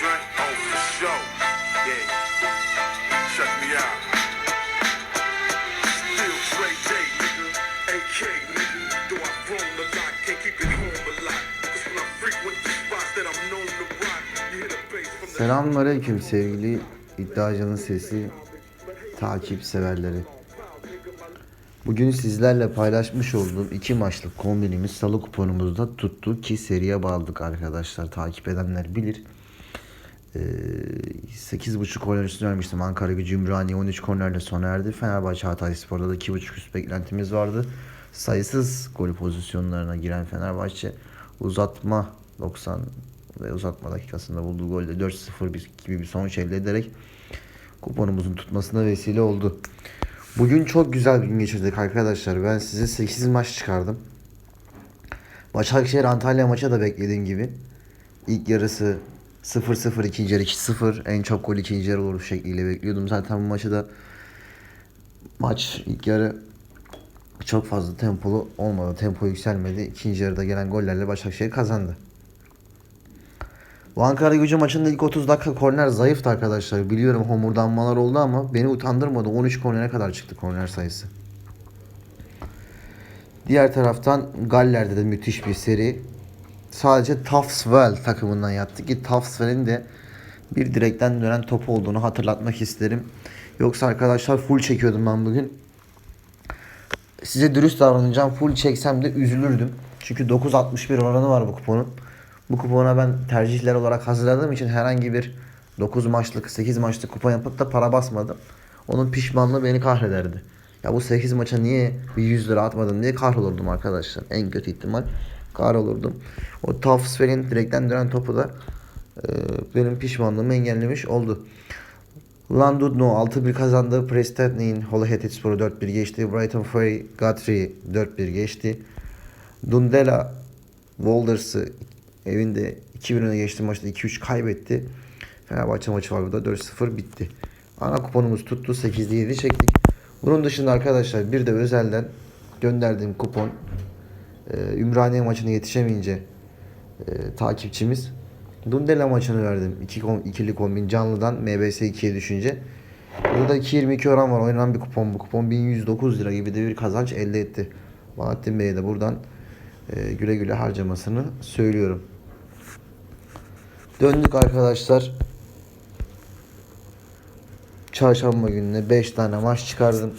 drink? Oh, sevgili iddiacının sesi takip severleri. Bugün sizlerle paylaşmış olduğum iki maçlık kombinimiz salı kuponumuzda tuttu ki seriye bağladık arkadaşlar. Takip edenler bilir. Ee, 8.5 korner üstü vermiştim. Ankara gücü Ümraniye 13 kornerle sona erdi. Fenerbahçe Hatay Spor'da da 2.5 üst beklentimiz vardı. Sayısız gol pozisyonlarına giren Fenerbahçe uzatma 90 ve uzatma dakikasında bulduğu golde 4-0 bir- gibi bir sonuç elde ederek kuponumuzun tutmasına vesile oldu. Bugün çok güzel bir gün geçirdik arkadaşlar. Ben size 8 maç çıkardım. Başakşehir Antalya maça da beklediğim gibi. İlk yarısı 0-0, ikinci yarı 2-0. En çok gol ikinci yarı olur şekliyle bekliyordum. Zaten bu maçı da maç ilk yarı çok fazla tempolu olmadı. Tempo yükselmedi. İkinci yarıda gelen gollerle Başakşehir kazandı. Bu Ankara gücü maçında ilk 30 dakika korner zayıftı arkadaşlar. Biliyorum homurdanmalar oldu ama beni utandırmadı. 13 kornere kadar çıktı korner sayısı. Diğer taraftan Galler'de de müthiş bir seri. Sadece Tafswell takımından yattı ki Tafswell'in de bir direkten dönen top olduğunu hatırlatmak isterim. Yoksa arkadaşlar full çekiyordum ben bugün. Size dürüst davranacağım. Full çeksem de üzülürdüm. Çünkü 9.61 oranı var bu kuponun. Bu kupona ben tercihler olarak hazırladığım için herhangi bir 9 maçlık 8 maçlık kupon yapıp da para basmadım. Onun pişmanlığı beni kahrederdi. Ya bu 8 maça niye bir 100 lira atmadım diye kahrolurdum arkadaşlar. En kötü ihtimal kahrolurdum. O Tafsfel'in direkten dönen topu da e, benim pişmanlığımı engellemiş oldu. Landudno 6-1 kazandı. Preston'in Holyhead Spor'u 4-1 geçti. Brighton Ferry Guthrie 4-1 geçti. Dundela Wolvers'ı evinde 2-1 öne geçti maçta 2-3 kaybetti. Fenerbahçe maçı var burada 4-0 bitti. Ana kuponumuz tuttu 8'de 7 çektik. Bunun dışında arkadaşlar bir de özelden gönderdiğim kupon e, Ümraniye maçına yetişemeyince e, takipçimiz Dundela maçını verdim. İki kom, ikili kombin canlıdan MBS 2'ye düşünce. Burada 2.22 oran var. Oynanan bir kupon. Bu kupon 1109 lira gibi de bir kazanç elde etti. Bahattin Bey'e de buradan e, güle güle harcamasını söylüyorum. Döndük arkadaşlar. Çarşamba gününe 5 tane maç çıkardım.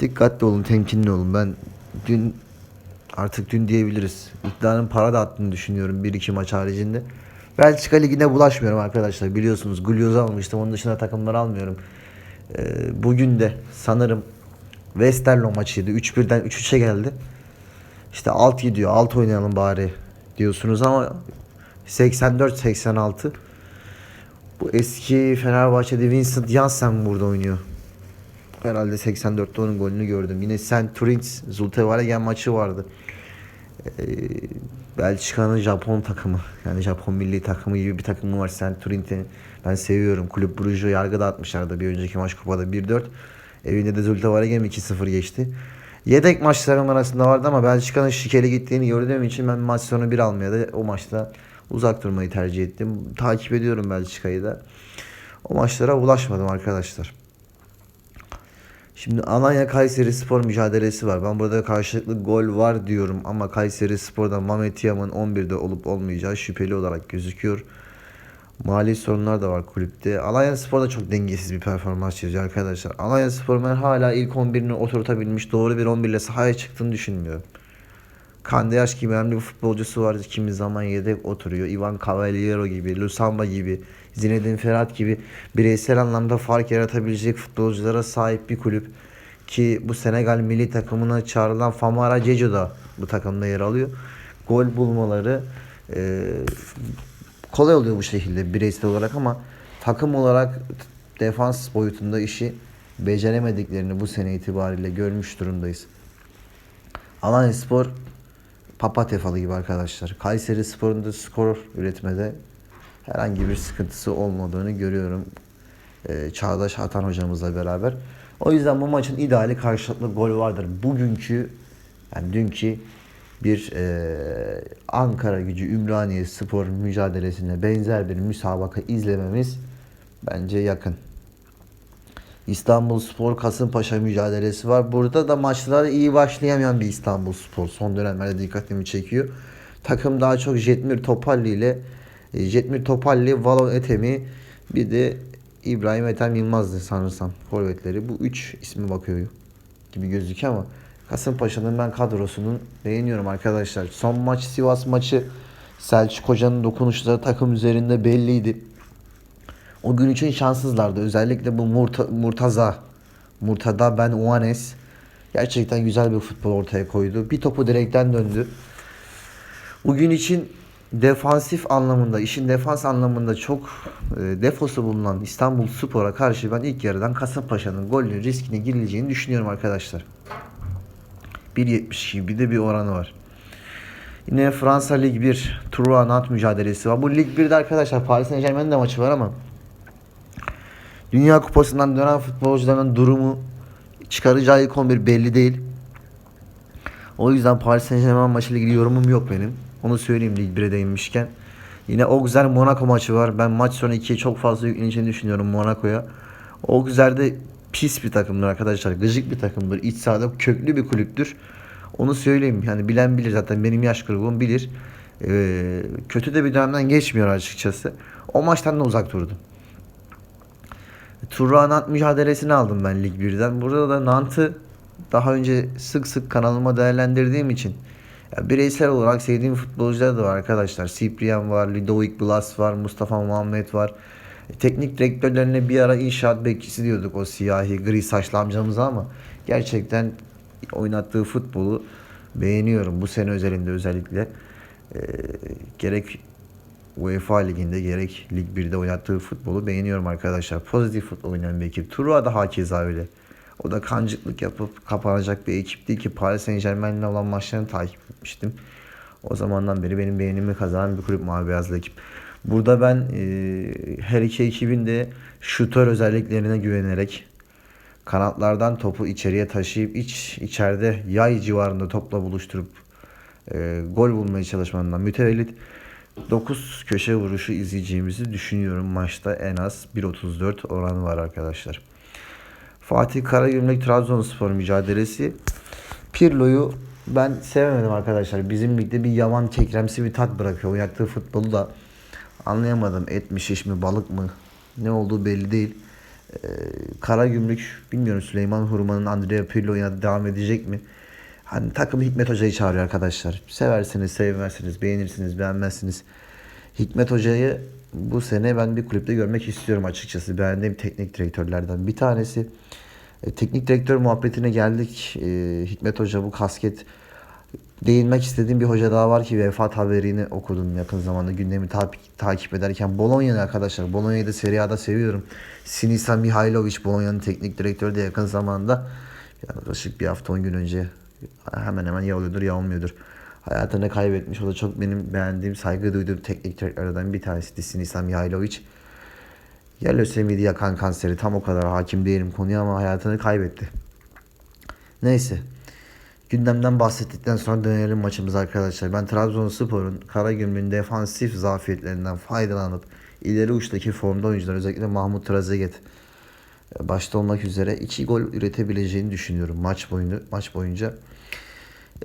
Dikkatli olun, temkinli olun. Ben dün artık dün diyebiliriz. İddianın para da attığını düşünüyorum 1-2 maç haricinde. Belçika Ligi'ne bulaşmıyorum arkadaşlar. Biliyorsunuz Gulyoz'u almıştım. Onun dışında takımları almıyorum. Ee, bugün de sanırım Westerlo maçıydı. 3-1'den 3-3'e geldi. İşte alt gidiyor. Alt oynayalım bari diyorsunuz ama 84-86 bu eski Fenerbahçe'de Vincent Janssen burada oynuyor. Herhalde 84'te onun golünü gördüm. Yine St. Turins Zultevaregen maçı vardı. Ee, Belçika'nın Japon takımı. Yani Japon milli takımı gibi bir takımı var. St. Turint'in ben seviyorum. Kulüp Brugge'u yargıda atmışlardı bir önceki maç kupada 1-4. Evinde de Zultevaregen 2-0 geçti. Yedek maçlarım arasında vardı ama Belçika'nın şikeli gittiğini gördüğüm için ben maç sonu bir almaya da o maçta uzak durmayı tercih ettim. Takip ediyorum Belçika'yı da. O maçlara ulaşmadım arkadaşlar. Şimdi Alanya Kayseri Spor mücadelesi var. Ben burada karşılıklı gol var diyorum ama Kayseri Spor'da Mehmet Yaman 11'de olup olmayacağı şüpheli olarak gözüküyor. Mali sorunlar da var kulüpte. Alanya Spor da çok dengesiz bir performans çiziyor arkadaşlar. Alanya Spor ben hala ilk 11'ini oturtabilmiş doğru bir 11 ile sahaya çıktığını düşünmüyorum. Kandeyaş gibi önemli bir futbolcusu var. Kimi zaman yedek oturuyor. Ivan Cavaliero gibi, Lusamba gibi, Zinedine Ferhat gibi bireysel anlamda fark yaratabilecek futbolculara sahip bir kulüp. Ki bu Senegal milli takımına çağrılan Famara Ceco da bu takımda yer alıyor. Gol bulmaları e, kolay oluyor bu şekilde bireysel olarak ama takım olarak defans boyutunda işi beceremediklerini bu sene itibariyle görmüş durumdayız. Alanya Spor papatya falı gibi arkadaşlar. Kayseri Spor'un da skor üretmede herhangi bir sıkıntısı olmadığını görüyorum. Ee, Çağdaş Atan hocamızla beraber. O yüzden bu maçın ideali karşılıklı gol vardır. Bugünkü yani dünkü bir e, Ankara gücü Ümraniye spor mücadelesine benzer bir müsabaka izlememiz bence yakın. İstanbul Spor Kasımpaşa mücadelesi var. Burada da maçlara iyi başlayamayan bir İstanbul Spor son dönemlerde dikkatimi çekiyor. Takım daha çok Jetmir Topalli ile e, Jetmir Topalli, Valon Etemi bir de İbrahim Ethem Yılmaz'dı sanırsam forvetleri. Bu üç ismi bakıyor gibi gözüküyor ama Kasımpaşa'nın ben kadrosunun beğeniyorum arkadaşlar. Son maç Sivas maçı Selçuk Hoca'nın dokunuşları takım üzerinde belliydi. O gün için şanssızlardı. Özellikle bu Murta, Murtaza, Murtada Ben Uanes gerçekten güzel bir futbol ortaya koydu. Bir topu direkten döndü. Bugün için defansif anlamında, işin defans anlamında çok e, defosu bulunan İstanbul Spor'a karşı ben ilk yarıdan Kasımpaşa'nın golünün riskine girileceğini düşünüyorum arkadaşlar. 1.72 bir de bir oranı var. Yine Fransa Lig 1 Trois Nantes mücadelesi var. Bu Lig 1'de arkadaşlar Paris Saint Germain'in de maçı var ama Dünya Kupası'ndan dönen futbolcuların durumu çıkaracağı ilk 11 belli değil. O yüzden Paris Saint Germain maçıyla ilgili yorumum yok benim. Onu söyleyeyim Lig 1'e değinmişken. Yine Auxerre Monaco maçı var. Ben maç sonu 2'ye çok fazla yükleneceğini düşünüyorum Monaco'ya. Auxerre de pis bir takımdır arkadaşlar. Gıcık bir takımdır. İç sahada köklü bir kulüptür. Onu söyleyeyim. Yani bilen bilir zaten. Benim yaş grubum bilir. Ee, kötü de bir dönemden geçmiyor açıkçası. O maçtan da uzak durdum. Turra Nant mücadelesini aldım ben Lig 1'den. Burada da Nant'ı daha önce sık sık kanalıma değerlendirdiğim için ya bireysel olarak sevdiğim futbolcular da var arkadaşlar. Cyprian var, Ludovic Blas var, Mustafa Muhammed var. E, Teknik direktörlerine bir ara inşaat bekçisi diyorduk o siyahi gri saçlı amcamıza ama gerçekten oynattığı futbolu beğeniyorum. Bu sene özelinde özellikle e, gerek UEFA Ligi'nde gerek Lig 1'de oynattığı futbolu beğeniyorum arkadaşlar. Pozitif futbol oynayan bir ekip. Turua da hakeza öyle. O da kancıklık yapıp kapanacak bir ekip değil ki Paris Saint Germain'le olan maçlarını takip etmiştim. O zamandan beri benim beğenimi kazanan bir kulüp mavi beyazlı ekip. Burada ben e, her iki ekibin de şutör özelliklerine güvenerek kanatlardan topu içeriye taşıyıp iç içeride yay civarında topla buluşturup e, gol bulmaya çalışmanından mütevellit 9 köşe vuruşu izleyeceğimizi düşünüyorum. Maçta en az 1.34 oranı var arkadaşlar. Fatih Karagümrük Trabzonspor mücadelesi. Pirlo'yu ben sevemedim arkadaşlar. Bizim ligde bir yavan kekremsi bir tat bırakıyor. Oynattığı futbolu da anlayamadım. Et mi şiş mi balık mı ne olduğu belli değil. Ee, Karagümrük bilmiyorum Süleyman Hurman'ın Andrea Pirlo'ya devam edecek mi? Hani takım Hikmet Hoca'yı çağırıyor arkadaşlar. Seversiniz, sevmezsiniz, beğenirsiniz, beğenmezsiniz. Hikmet Hoca'yı bu sene ben bir kulüpte görmek istiyorum açıkçası. Beğendiğim teknik direktörlerden bir tanesi. E, teknik direktör muhabbetine geldik. E, Hikmet Hoca bu kasket değinmek istediğim bir hoca daha var ki vefat haberini okudum yakın zamanda gündemi ta- takip ederken. Bolonya'lı arkadaşlar. Bolonya'yı da Serie A'da seviyorum. Sinisa Mihailovic Bolonya'nın teknik direktörü de yakın zamanda yaklaşık bir hafta 10 gün önce hemen hemen ya oluyordur ya olmuyordur. Hayatını kaybetmiş. O da çok benim beğendiğim, saygı duyduğum teknik direktörlerden bir tanesi Sinisa Mihailovic. Ya lösemiydi ya kan kanseri. Tam o kadar hakim değilim konuya ama hayatını kaybetti. Neyse. Gündemden bahsettikten sonra dönelim maçımıza arkadaşlar. Ben Trabzonspor'un Karagümrük'ün defansif zafiyetlerinden faydalanıp ileri uçtaki formda oyuncular özellikle Mahmut Trezeguet e, başta olmak üzere iki gol üretebileceğini düşünüyorum maç boyunca maç boyunca.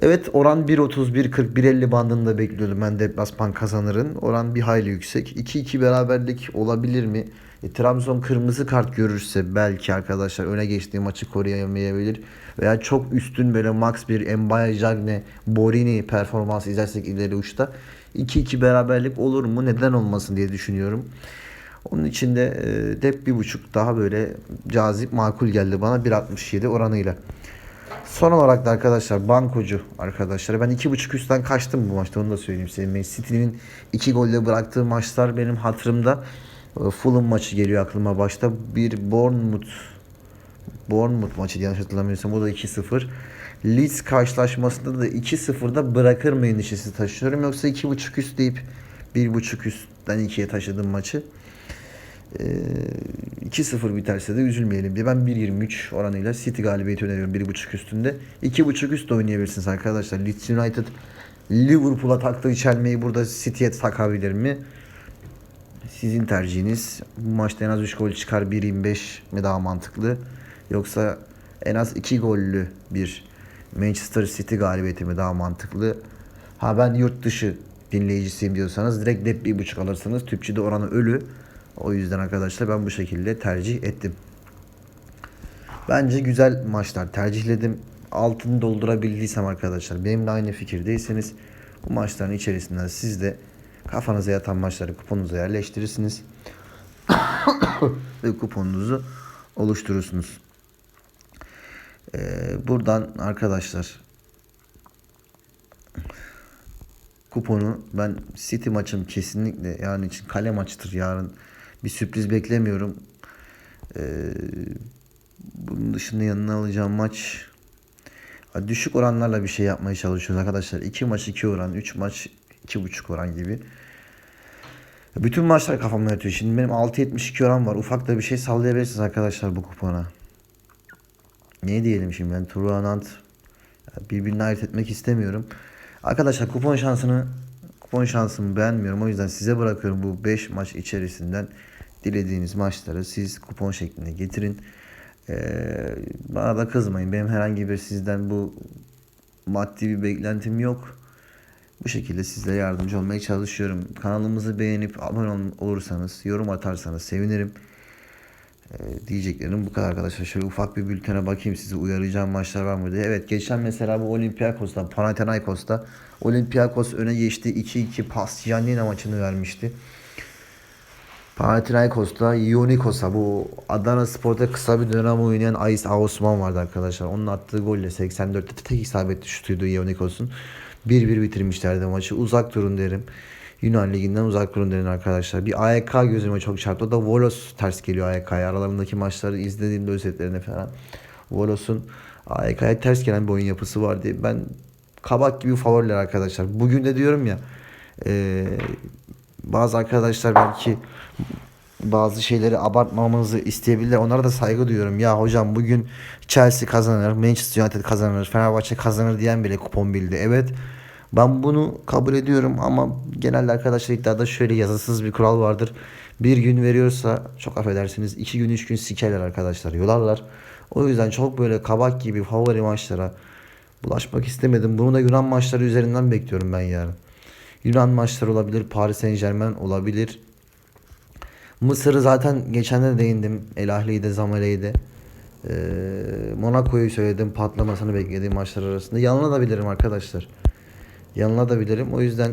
Evet oran 1.30 1.40 1.50 bandında bekliyordum ben deplasman kazanırın. Oran bir hayli yüksek. 2-2 beraberlik olabilir mi? E, Trabzon kırmızı kart görürse belki arkadaşlar öne geçtiği maçı koruyamayabilir. Veya çok üstün böyle max bir Mbaye Jagne Borini performansı izlersek ileri uçta 2-2 beraberlik olur mu? Neden olmasın diye düşünüyorum. Onun için de e, dep bir buçuk daha böyle cazip makul geldi bana 1.67 oranıyla. Son olarak da arkadaşlar bankocu arkadaşlar. Ben 2.5 üstten kaçtım bu maçta onu da söyleyeyim size. Man City'nin 2 golle bıraktığı maçlar benim hatırımda. E, Fulham maçı geliyor aklıma başta. Bir Bournemouth Bournemouth maçı yanlış hatırlamıyorsam o da 2-0. Leeds karşılaşmasında da 2-0'da bırakır mı endişesi taşıyorum. Yoksa 2.5 üst deyip 1.5 üstten 2'ye taşıdım maçı. Ee, 2-0 biterse de üzülmeyelim diye ben 1.23 oranıyla City galibiyeti öneriyorum 1.5 üstünde. 2.5 üst oynayabilirsiniz arkadaşlar. Leeds United Liverpool'a taktığı çelmeyi burada City'ye takabilir mi? Sizin tercihiniz. Bu maçta en az 3 gol çıkar 1.25 mi daha mantıklı? Yoksa en az 2 gollü bir Manchester City galibiyeti mi daha mantıklı? Ha ben yurt dışı dinleyicisiyim diyorsanız direkt net 1.5 alırsanız Tüpçü'de oranı ölü. O yüzden arkadaşlar ben bu şekilde tercih ettim. Bence güzel maçlar tercihledim. Altını doldurabildiysem arkadaşlar benimle aynı fikirdeyseniz bu maçların içerisinden siz de kafanıza yatan maçları kuponunuza yerleştirirsiniz. Ve kuponunuzu oluşturursunuz. Ee, buradan arkadaşlar kuponu ben City maçım kesinlikle yani için kale maçtır yarın. Bir sürpriz beklemiyorum. Ee, bunun dışında yanına alacağım maç düşük oranlarla bir şey yapmaya çalışıyoruz arkadaşlar. 2 maç 2 oran, 3 maç 2.5 oran gibi. Bütün maçlar kafamda yatıyor. Şimdi benim 6.72 oran var. Ufak da bir şey sallayabilirsiniz arkadaşlar bu kupona. Ne diyelim şimdi ben Turan Ant birbirini ayırt etmek istemiyorum. Arkadaşlar kupon şansını kupon şansımı beğenmiyorum. O yüzden size bırakıyorum bu 5 maç içerisinden dilediğiniz maçları siz kupon şeklinde getirin. Ee, bana da kızmayın. Benim herhangi bir sizden bu maddi bir beklentim yok. Bu şekilde sizlere yardımcı olmaya çalışıyorum. Kanalımızı beğenip abone ol- olursanız, yorum atarsanız sevinirim. Ee, diyeceklerim bu kadar arkadaşlar. Şöyle ufak bir bültene bakayım sizi uyaracağım maçlar var mı diye. Evet geçen mesela bu Olympiakos'ta, Panathinaikos'ta Olympiakos öne geçti. 2-2 pas Yanina maçını vermişti. Panathinaikos'ta Ionikos'a bu Adana Spor'da kısa bir dönem oynayan Ais Osman vardı arkadaşlar. Onun attığı golle 84'te tek isabetli şutuydu Ionikos'un. 1-1 bitirmişlerdi maçı. Uzak durun derim. Yunan Ligi'nden uzak durun derim arkadaşlar. Bir AEK gözüme çok çarptı. Da Volos ters geliyor AEK'ya. Aralarındaki maçları izlediğimde özetlerine falan. Volos'un AEK'ya ters gelen bir oyun yapısı var diye. Ben kabak gibi favoriler arkadaşlar. Bugün de diyorum ya eee, bazı arkadaşlar belki bazı şeyleri abartmamamızı isteyebilirler. Onlara da saygı duyuyorum. Ya hocam bugün Chelsea kazanır, Manchester United kazanır, Fenerbahçe kazanır diyen bile kupon bildi. Evet ben bunu kabul ediyorum ama genelde arkadaşlar iddiada şöyle yazısız bir kural vardır. Bir gün veriyorsa çok affedersiniz iki gün üç gün sikerler arkadaşlar yolarlar. O yüzden çok böyle kabak gibi favori maçlara bulaşmak istemedim. Bunu da Yunan maçları üzerinden bekliyorum ben yarın. Yunan maçları olabilir, Paris Saint Germain olabilir. Mısır'ı zaten geçen de değindim. El Ahli'yi de Zamale'yi de. Ee, Monaco'yu söyledim. Patlamasını beklediğim maçlar arasında. Yanılabilirim arkadaşlar. Yanılabilirim. O yüzden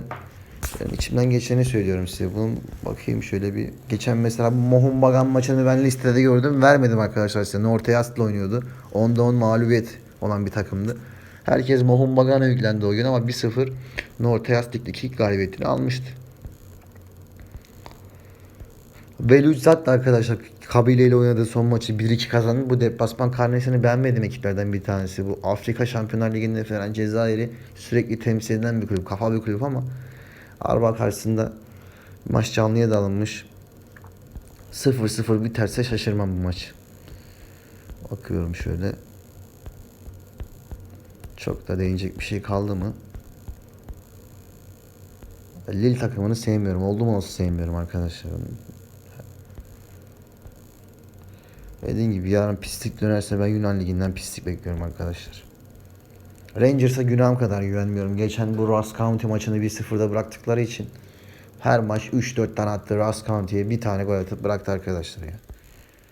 ben içimden geçeni söylüyorum size. Bunun bakayım şöyle bir. Geçen mesela Mohun Bagan maçını ben listede gördüm. Vermedim arkadaşlar size. Norte Yast'la oynuyordu. 10'da 10 mağlubiyet olan bir takımdı. Herkes Mohun Bagan'a yüklendi o gün ama 1-0 Norte ilk galibiyetini almıştı. Belucizat da arkadaşlar kabileyle oynadığı son maçı 1-2 kazandı. Bu deplasman karnesini beğenmedim ekiplerden bir tanesi. Bu Afrika Şampiyonlar Ligi'nde falan Cezayir'i sürekli temsil eden bir kulüp. Kafa bir kulüp ama Arba karşısında maç canlıya da alınmış. 0-0 biterse şaşırmam bu maç. Bakıyorum şöyle. Çok da değinecek bir şey kaldı mı? Lille takımını sevmiyorum. Oldu mu olsa sevmiyorum arkadaşlar. Dediğim gibi yarın pislik dönerse ben Yunan Ligi'nden pislik bekliyorum arkadaşlar. Rangers'a günahım kadar güvenmiyorum. Geçen bu Ross County maçını 1-0'da bıraktıkları için her maç 3-4 tane attı Ross County'ye bir tane gol atıp bıraktı arkadaşlar ya.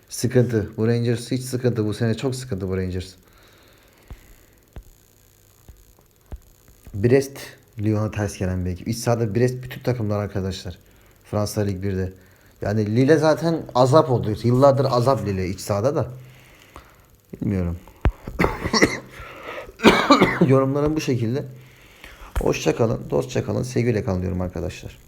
Sıkıntı. Bu Rangers hiç sıkıntı. Bu sene çok sıkıntı bu Rangers. Brest Lyon'a ters gelen bir ekip. İç sahada Brest bütün takımlar arkadaşlar. Fransa Lig 1'de. Yani Lille zaten azap oldu. Yıllardır azap Lille iç sahada da. Bilmiyorum. Yorumlarım bu şekilde. Hoşça kalın, dostça kalın, sevgiyle kalın diyorum arkadaşlar.